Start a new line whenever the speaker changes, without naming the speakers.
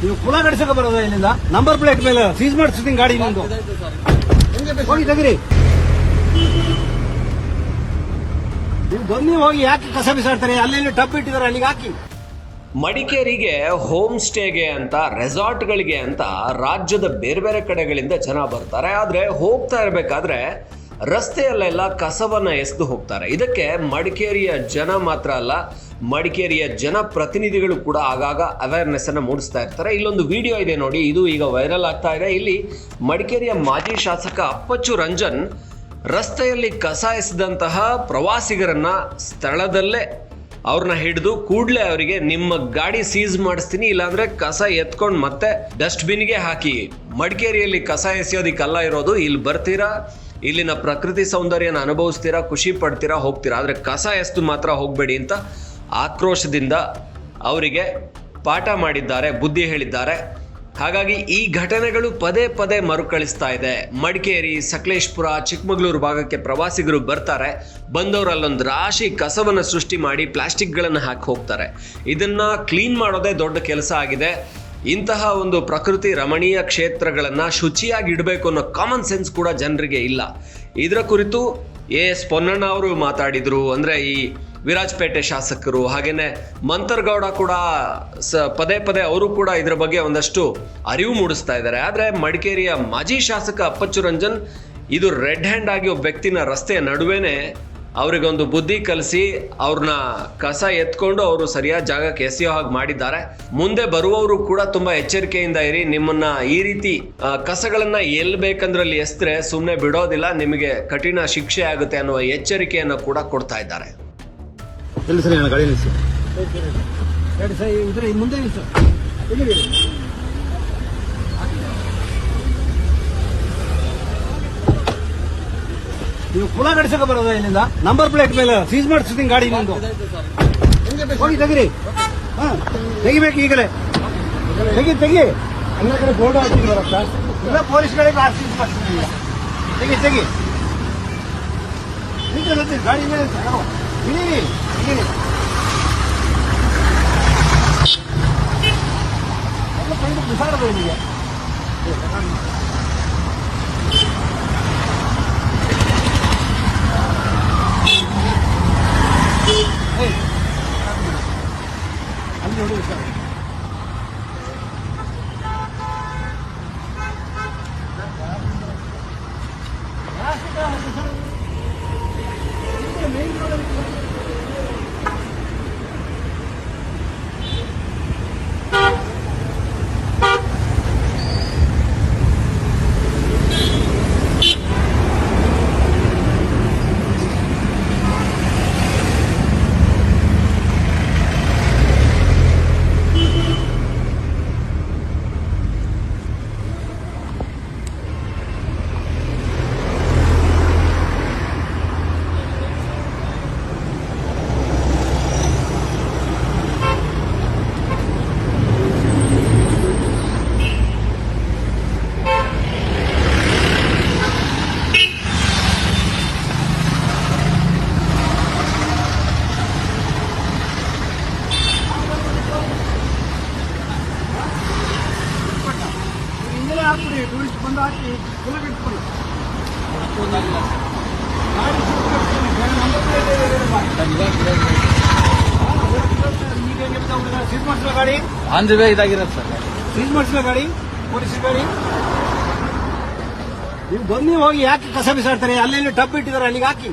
ನೀವು ಕುಲ ಗಡಿಸಕ್ಕೆ ಬರೋದ ಇಲ್ಲಿಂದ? ನಂಬರ್ ಪ್ಲೇಟ್ ಮೇಲೆ ಸೀಸ್ ಮಾಡಿಸ್ತೀನಿ ಗಾಡಿ ನಿಂದು ಹೋಗಿ ತೆಗಿರಿ. ನೀವು ಬನ್ನಿ ಹೋಗಿ ಯಾಕೆ ಕಸ ಬಿಸಾಡ್ತಾರೆ? ಅಲ್ಲೆಲ್ಲಿ ಟಪ್ ಇಟ್ಟಿದ್ದಾರೆ ಅಲ್ಲಿಗೆ ಹಾಕಿ.
ಮಡಿಕೇರಿಗೆ ಹೋಮ್ ಸ್ಟೇಗೆ ಅಂತ, ರೆಸಾರ್ಟ್ಗಳಿಗೆ ಅಂತ ರಾಜ್ಯದ ಬೇರೆ ಬೇರೆ ಕಡೆಗಳಿಂದ ಜನ ಬರ್ತಾರೆ. ಆದರೆ ಹೋಗ್ತಾ ಇರಬೇಕಾದ್ರೆ ರಸ್ತೆಯಲ್ಲೆಲ್ಲ ಕಸವನ್ನ ಎಸೆದು ಹೋಗ್ತಾರೆ. ಇದಕ್ಕೆ ಮಡಿಕೇರಿಯ ಜನ ಮಾತ್ರ ಅಲ್ಲ, ಮಡಿಕೇರಿಯ ಜನಪ್ರತಿನಿಧಿಗಳು ಕೂಡ ಆಗಾಗ ಅವೇರ್ನೆಸ್ ಅನ್ನ ಮೂಡಿಸ್ತಾ ಇರ್ತಾರೆ. ಇಲ್ಲೊಂದು ವಿಡಿಯೋ ಇದೆ ನೋಡಿ, ಇದು ಈಗ ವೈರಲ್ ಆಗ್ತಾ ಇದೆ. ಇಲ್ಲಿ ಮಡಿಕೇರಿಯ ಮಾಜಿ ಶಾಸಕ ಅಪ್ಪಚ್ಚು ರಂಜನ್ ರಸ್ತೆಯಲ್ಲಿ ಕಸ ಎಸೆದಂತಹ ಪ್ರವಾಸಿಗರನ್ನ ಸ್ಥಳದಲ್ಲೇ ಅವ್ರನ್ನ ಹಿಡಿದು ಕೂಡಲೇ ಅವರಿಗೆ ನಿಮ್ಮ ಗಾಡಿ ಸೀಸ್ ಮಾಡಿಸ್ತೀನಿ, ಇಲ್ಲಾಂದ್ರೆ ಕಸ ಎತ್ಕೊಂಡು ಮತ್ತೆ ಡಸ್ಟ್ಬಿನ್ಗೆ ಹಾಕಿ. ಮಡಿಕೇರಿಯಲ್ಲಿ ಕಸ ಎಸೆಯೋದಿಕ್ಕಲ್ಲ ಇರೋದು. ಇಲ್ಲಿ ಬರ್ತೀರಾ? ಇಲ್ಲಿನ ಪ್ರಕೃತಿ ಸೌಂದರ್ಯನ ಅನುಭವಿಸ್ತೀರಾ, ಖುಷಿ ಪಡ್ತೀರಾ, ಹೋಗ್ತೀರಾ? ಆದರೆ ಕಸ ಎಷ್ಟು ಮಾತ್ರ ಹೋಗಬೇಡಿ ಅಂತ ಆಕ್ರೋಶದಿಂದ ಅವರಿಗೆ ಪಾಠ ಮಾಡಿದ್ದಾರೆ, ಬುದ್ಧಿ ಹೇಳಿದ್ದಾರೆ. ಹಾಗಾಗಿ ಈ ಘಟನೆಗಳು ಪದೇ ಪದೇ ಮರುಕಳಿಸ್ತಾ ಇದೆ. ಮಡಿಕೇರಿ, ಸಕಲೇಶ್ಪುರ, ಚಿಕ್ಕಮಗಳೂರು ಭಾಗಕ್ಕೆ ಪ್ರವಾಸಿಗರು ಬರ್ತಾರೆ. ಬಂದವರಲ್ಲೊಂದು ರಾಶಿ ಕಸವನ್ನು ಸೃಷ್ಟಿ ಮಾಡಿ ಪ್ಲಾಸ್ಟಿಕ್ಗಳನ್ನು ಹಾಕಿ ಹೋಗ್ತಾರೆ. ಇದನ್ನು ಕ್ಲೀನ್ ಮಾಡೋದೇ ದೊಡ್ಡ ಕೆಲಸ ಆಗಿದೆ. ಇಂತಹ ಒಂದು ಪ್ರಕೃತಿ ರಮಣೀಯ ಕ್ಷೇತ್ರಗಳನ್ನು ಶುಚಿಯಾಗಿ ಇಡಬೇಕು ಅನ್ನೋ ಕಾಮನ್ ಸೆನ್ಸ್ ಕೂಡ ಜನರಿಗೆ ಇಲ್ಲ. ಇದರ ಕುರಿತು ಎ ಎಸ್ ಪೊನ್ನಣ್ಣ ಅವರು ಮಾತಾಡಿದರು. ಅಂದರೆ ಈ ವಿರಾಜಪೇಟೆ ಶಾಸಕರು ಹಾಗೆಯೇ ಮಂತರ್ಗೌಡ ಕೂಡ ಸ ಪದೇ ಪದೇ ಅವರು ಕೂಡ ಇದರ ಬಗ್ಗೆ ಒಂದಷ್ಟು ಅರಿವು ಮೂಡಿಸ್ತಾ ಇದ್ದಾರೆ. ಆದರೆ ಮಡಿಕೇರಿಯ ಮಾಜಿ ಶಾಸಕ ಅಪ್ಪಚ್ಚು ರಂಜನ್ ಇದು ರೆಡ್ ಹ್ಯಾಂಡ್ ಆಗಿ ಒಬ್ಬ ವ್ಯಕ್ತಿನ ರಸ್ತೆಯ ನಡುವೆನೆ ಅವರಿಗೊಂದು ಬುದ್ಧಿ ಕಲಿಸಿ ಅವ್ರನ್ನ ಕಸ ಎತ್ಕೊಂಡು ಅವರು ಸರಿಯಾದ ಜಾಗಕ್ಕೆ ಎಸೆಯೋ ಹಾಗೆ ಮಾಡಿದ್ದಾರೆ. ಮುಂದೆ ಬರುವವರು ಕೂಡ ತುಂಬಾ ಎಚ್ಚರಿಕೆಯಿಂದ ಇರಿ. ನಿಮ್ಮನ್ನ ಈ ರೀತಿ ಕಸಗಳನ್ನ ಎಲ್ಲಿ ಬೇಕಂದ್ರಲ್ಲಿ ಎಸ್ತ್ರೆ ಸುಮ್ಮನೆ ಬಿಡೋದಿಲ್ಲ. ನಿಮಗೆ ಕಠಿಣ ಶಿಕ್ಷೆ ಆಗುತ್ತೆ ಅನ್ನುವ ಎಚ್ಚರಿಕೆಯನ್ನು ಕೂಡ ಕೊಡ್ತಾ ಇದ್ದಾರೆ.
ಎಲ್ಲಿ ಸರಿ ಗಾಡಿ ನಿಲ್ಲಿಸಿ? ಗಾಡಿ ಸರಿ ಇದ್ರೆ ಮುಂದೆ ನಿಲ್ಲಿಸು ತೆಗೀರಿ. ನೀವು ಕುಲ ಗಡಿಸಕ್ಕೆ ಬರೋದ ಇಲ್ಲಿಂದ? ನಂಬರ್ ಪ್ಲೇಟ್ ಮೇಲೆ ಸೀಸ್ ಮಾಡಿಸ್ತೀನಿ ಗಾಡಿ ನಿಂದು ಹೋಗಿ ತೆಗಿರಿ. ಹಾ ತೆಗಿಬೇಕು ಈಗಲೇ. ತೆಗಿ ತೆಗಿ. ಎಲ್ಲ ಕಡೆ ಬೋರ್ಡ್ ಹಾಕಿ ಬರತ್ತಾ ಇಲ್ಲ ಪೊಲೀಸ್ಗಳಿಗೆ ಆ ಸೀಸ್ ಮಾಡಿಸ್ತೀನಿ. ಈಗ. ತೆಗಿ. ತೆಗಿ ಗಾಡಿ ಮೇಲೆ ಎಲ್ಲ ಕೈದು ಬಿಸಾಡೋದು ಇಲ್ಲಿಗೆ ಏಯ್. ಅಲ್ಲಿ ನೋಡಿ ಬಿಸಾಡು. ಹಿಂದೆಲೆ ಹಾಕ್ಬಿಡಿ ಟೂರಿಸ್ಟ್ ಬಂದು ಹಾಕಿ ಕುಲ ಕಟ್ಬಿಡಿ ಗಾಡಿ ಸುತ್ಕೊಳ್ತೀನಿ. ಬೇರೆ number plate ಇದೆ, ಇದೆ ಈಗ ಹೆಂಗೆ ಬಿದ್ದಾವ್ಬಿಟ್ಟಿದೆ? ಸೀಸ್ ಗಾಡಿ?
ಆನ್ ದಿ ವೇ ಇದಾಗಿರೋದು ಸರ್.
ಸೀಸ್ ಗಾಡಿ? ಪೊಲೀಸ್ ಗಾಡಿ? ನೀವು ಬನ್ನಿ ಹೋಗಿ ಯಾಕೆ ಕಸ ಬಿಸಾಡ್ತಾರೆ? ಅಲ್ಲೆಲ್ಲಿ ಟಬ್ ಇಟ್ಟಿದ್ದಾರೆ ಅಲ್ಲಿಗೆ ಹಾಕಿ.